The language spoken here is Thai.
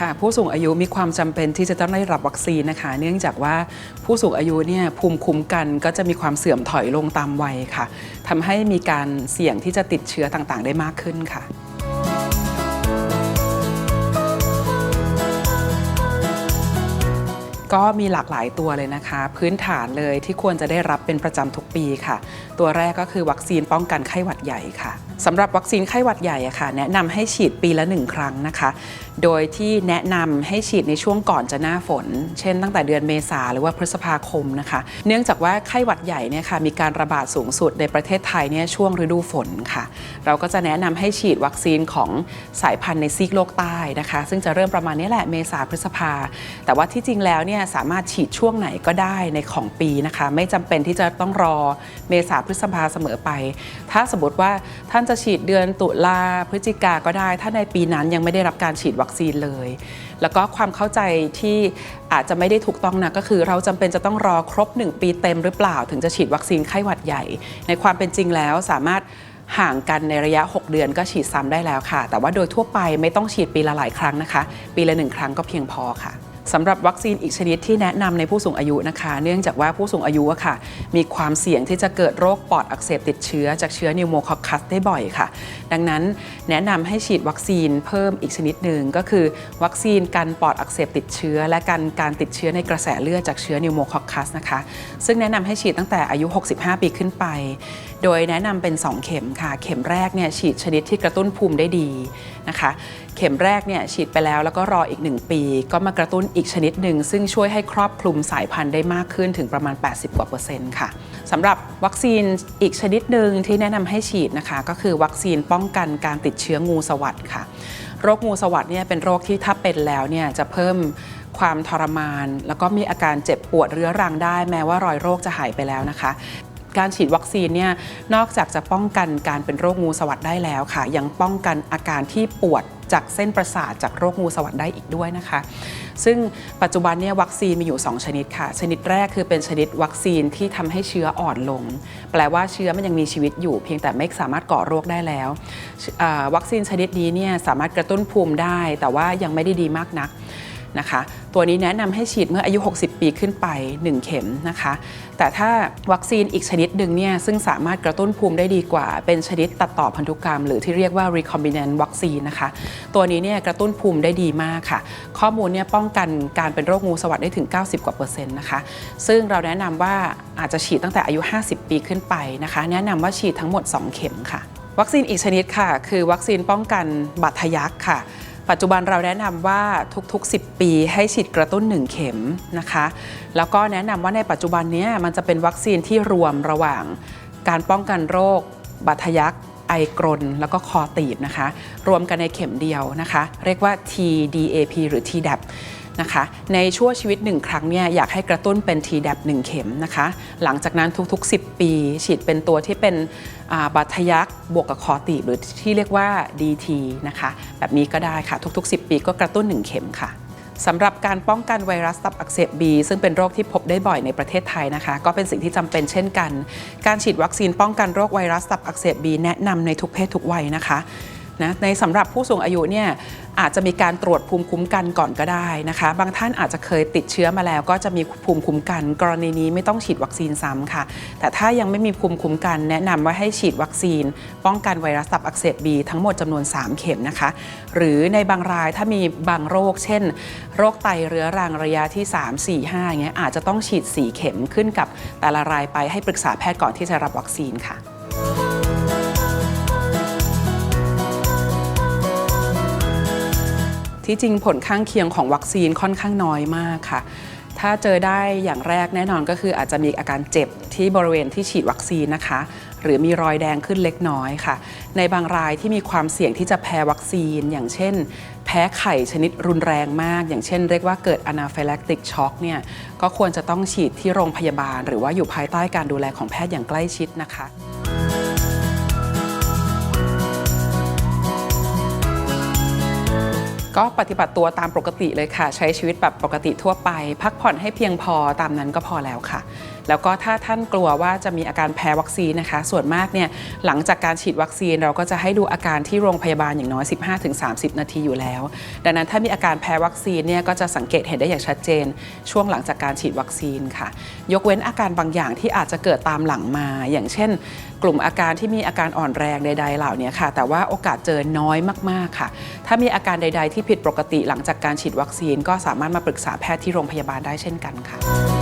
ค่ะผู้สูงอายุมีความจำเป็นที่จะต้องได้รับวัคซีนนะคะ เนื่องจากว่าผู้สูงอายุเนี่ยภูมิคุ้มกันก็จะมีความเสื่อมถอยลงตามวัยค่ะทำให้มีการเสี่ยงที่จะติดเชื้อต่างๆ ได้มากขึ้นค่ะก็มีหลากหลายตัวเลยนะคะ พื้นฐานเลยที่ควรจะได้รับเป็นประจำทุกปีค่ะ ตัวแรกก็คือวัคซีนป้องกันไข้หวัดใหญ่ค่ะสำหรับวัคซีนไข้หวัดใหญ่อะค่ะ แนะนำให้ฉีดปีละหนึ่งครั้งนะคะ โดยที่แนะนำให้ฉีดในช่วงก่อนจะหน้าฝน เช่นตั้งแต่เดือนเมษาหรือว่าพฤษภาคมนะคะ เนื่องจากว่าไข้หวัดใหญ่เนี่ยค่ะมีการระบาดสูงสุดในประเทศไทยเนี่ยช่วงฤดูฝนค่ะ เราก็จะแนะนำให้ฉีดวัคซีนของสายพันธุ์ในซีกโลกใต้นะคะ ซึ่งจะเริ่มประมาณนี้แหละเมษาพฤษภา แต่ว่าที่จริงแล้วเนี่ยสามารถฉีดช่วงไหนก็ได้ในของปีนะคะ ไม่จำเป็นที่จะต้องรอเมษาพฤษภาเสมอไป ถ้าสมมติว่าท่านจะฉีดเดือนตุลาพฤศจิกาก็ได้ ถ้าในปีนั้นยังไม่ได้รับการฉีดวัคซีนเลย แล้วก็ความเข้าใจที่อาจจะไม่ได้ถูกต้องนะก็คือ เราจำเป็นจะต้องรอครบ 1 ปีเต็มหรือเปล่า ถึงจะฉีดวัคซีนไข้หวัดใหญ่ ในความเป็นจริงแล้วสามารถห่างกันในระยะ 6 เดือนก็ฉีดซ้ำได้แล้วค่ะ แต่ว่าโดยทั่วไปไม่ต้องฉีดปีละหลายครั้งนะคะ ปีละหนึ่งครั้งก็เพียงพอค่ะ สำหรับวัคซีนอีกชนิดที่แนะนำในผู้สูงอายุนะคะ เนื่องจากว่าผู้สูงอายุอะค่ะ มีความเสี่ยงที่จะเกิดโรคปอดอักเสบติดเชื้อจากเชื้อนิวโมคอคัสได้บ่อยค่ะ ดังนั้นแนะนำให้ฉีดวัคซีนเพิ่มอีกชนิดหนึ่งก็คือ วัคซีนกันปอดอักเสบติดเชื้อ และกันการติดเชื้อในกระแสเลือดจากเชื้อนิวโมคอคัสนะคะ ซึ่งแนะนำให้ฉีดตั้งแต่อายุ 65 ปีขึ้นไป โดยแนะนำเป็น 2 เข็มค่ะ เข็มแรกเนี่ยฉีดชนิดที่กระตุ้นภูมิได้ดีนะคะ เข็มแรกเนี่ยฉีดไปแล้วแล้วก็รออีก 1 ปี ก็มากระตุ้นอีกชนิดหนึ่งซึ่งช่วยให้ครอบคลุมสายพันธุ์ได้มากขึ้นถึงประมาณ 80 กว่าเปอร์เซ็นต์ค่ะสำหรับวัคซีนอีกชนิดหนึ่งที่แนะนำให้ฉีดนะคะ ก็คือวัคซีนป้องกันการติดเชื้องูสวัสด์ค่ะโรคงูสวัสด์เนี่ยเป็นโรคที่ถ้าเป็นแล้วเนี่ยจะเพิ่มความทรมาน แล้วก็มีอาการเจ็บปวดเรื้อรังได้ แม้ว่ารอยโรคจะหายไปแล้วนะคะ การฉีดวัคซีนเนี่ยนอกจากจะป้องกันการเป็นโรคงูสวัสดได้แล้วค่ะ ยังป้องกันอาการที่ปวดจากเส้นประสาทจากโรคงูสวัสดได้อีกด้วยนะคะ ซึ่งปัจจุบันเนี่ยวัคซีนมีอยู่ 2 ชนิดค่ะ ชนิดแรกคือเป็นชนิดวัคซีนที่ทำให้เชื้ออ่อนลง แปลว่าเชื้อมันยังมีชีวิตอยู่ เพียงแต่ไม่สามารถก่อโรคได้แล้ว วัคซีนชนิดนี้เนี่ยสามารถกระตุ้นภูมิได้ แต่ว่ายังไม่ได้ดีมากนัก นะคะ ตัวนี้แนะนำให้ฉีดเมื่ออายุ 60 ปีขึ้นไป 1 เข็มนะคะ แต่ถ้าวัคซีนอีกชนิดหนึ่งเนี่ยซึ่งสามารถกระตุ้นภูมิได้ดีกว่า เป็นชนิดตัดต่อพันธุกรรม หรือที่เรียกว่า recombinant วัคซีนนะคะ ตัวนี้เนี่ยกระตุ้นภูมิได้ดีมากค่ะ ข้อมูลเนี่ยป้องกันการเป็นโรคงูสวัสดได้ถึง 90 กว่าเปอร์เซ็นต์นะคะ ซึ่งเราแนะนำว่าอาจจะฉีดตั้งแต่อายุ 50 ปีขึ้นไปนะคะ แนะนำว่าฉีดทั้งหมด 2 เข็มค่ะ วัคซีนอีกชนิดค่ะ คือวัคซีนป้องกันบาดทะยักค่ะ ปัจจุบันเราแนะนำว่าทุก ๆ 10 ปีให้ฉีดกระตุ้น 1 เข็มนะคะ แล้วก็แนะนำว่าในปัจจุบันนี้มันจะเป็นวัคซีนที่รวมระหว่างการป้องกันโรค บาดทะยักไอกรนแล้วก็คอตีบนะคะ รวมกันในเข็มเดียวนะคะ เรียกว่า TDAP หรือ TDAP นะคะในช่วงชีวิต 1 ครั้งเนี่ยอยากให้กระตุ้นเป็น TDAP 1 เข็มนะคะ หลังจากนั้นทุกๆ 10 ปี ฉีดเป็นตัวที่เป็นบาดทะยักบวกกับคอตีบหรือที่เรียกว่า DT นะคะแบบนี้ก็ได้ค่ะทุกๆ 10 ปีก็กระตุ้น 1 เข็มค่ะสำหรับการป้องกันไวรัสตับอักเสบบีซึ่งเป็นโรคที่พบได้บ่อยในประเทศไทยนะคะ ก็เป็นสิ่งที่จำเป็นเช่นกัน การฉีดวัคซีนป้องกันโรคไวรัสตับอักเสบบีแนะนำในทุกเพศทุกวัยนะคะ นะในสำหรับผู้สูงอายุเนี่ยอาจจะมีการตรวจภูมิคุ้มกันก่อนก็ได้นะคะ บางท่านอาจจะเคยติดเชื้อมาแล้ว ก็จะมีภูมิคุ้มกัน กรณีนี้ไม่ต้องฉีดวัคซีนซ้ำค่ะ แต่ถ้ายังไม่มีภูมิคุ้มกัน แนะนำว่าให้ฉีดวัคซีน ป้องกันไวรัสตับอักเสบบีทั้งหมดจำนวน 3 เข็มนะคะ หรือในบางรายถ้ามีบางโรค เช่น โรคไตเรื้อรังระยะที่ 3 4 5อย่างเงี้ยอาจจะต้องฉีด 4 เข็มขึ้นกับแต่ละรายไปให้ปรึกษาแพทย์ก่อนที่จะรับวัคซีนค่ะ ที่จริงผลข้างเคียงของวัคซีนค่อนข้างน้อยมากค่ะ ถ้าเจอได้อย่างแรกแน่นอนก็คืออาจจะมีอาการเจ็บที่บริเวณที่ฉีดวัคซีนนะคะ หรือมีรอยแดงขึ้นเล็กน้อยค่ะ ในบางรายที่มีความเสี่ยงที่จะแพ้วัคซีน อย่างเช่น แพ้ไข่ชนิดรุนแรงมาก อย่างเช่น เรียกว่าเกิด anaphylactic shock เนี่ยก็ควรจะต้องฉีดที่โรงพยาบาล หรือว่าอยู่ภายใต้การดูแลของแพทย์อย่างใกล้ชิดนะคะ ก็ปฏิบัติตัวตามปกติเลยค่ะ ใช้ชีวิตแบบปกติทั่วไป พักผ่อนให้เพียงพอตามนั้นก็พอแล้วค่ะ แล้วก็ถ้าท่านกลัวว่าจะมีอาการแพ้วัคซีนนะคะ ส่วนมากเนี่ยหลังจากการฉีดวัคซีนเราก็จะให้ดูอาการที่โรงพยาบาลอย่างน้อย 15-30 นาทีอยู่แล้ว ดังนั้นถ้ามีอาการแพ้วัคซีนเนี่ยก็จะสังเกตเห็นได้อย่างชัดเจน ช่วงหลังจากการฉีดวัคซีนค่ะ ยกเว้นอาการบางอย่างที่อาจจะเกิดตามหลังมา อย่างเช่น กลุ่มอาการที่มีอาการอ่อนแรงใด ๆ เหล่านี้ค่ะ แต่ว่าโอกาสเจอน้อยมาก ๆ ค่ะ ถ้ามีอาการใด ๆ ที่ผิดปกติหลังจากการฉีดวัคซีน ก็สามารถมาปรึกษาแพทย์ที่โรงพยาบาลได้เช่นกันค่ะ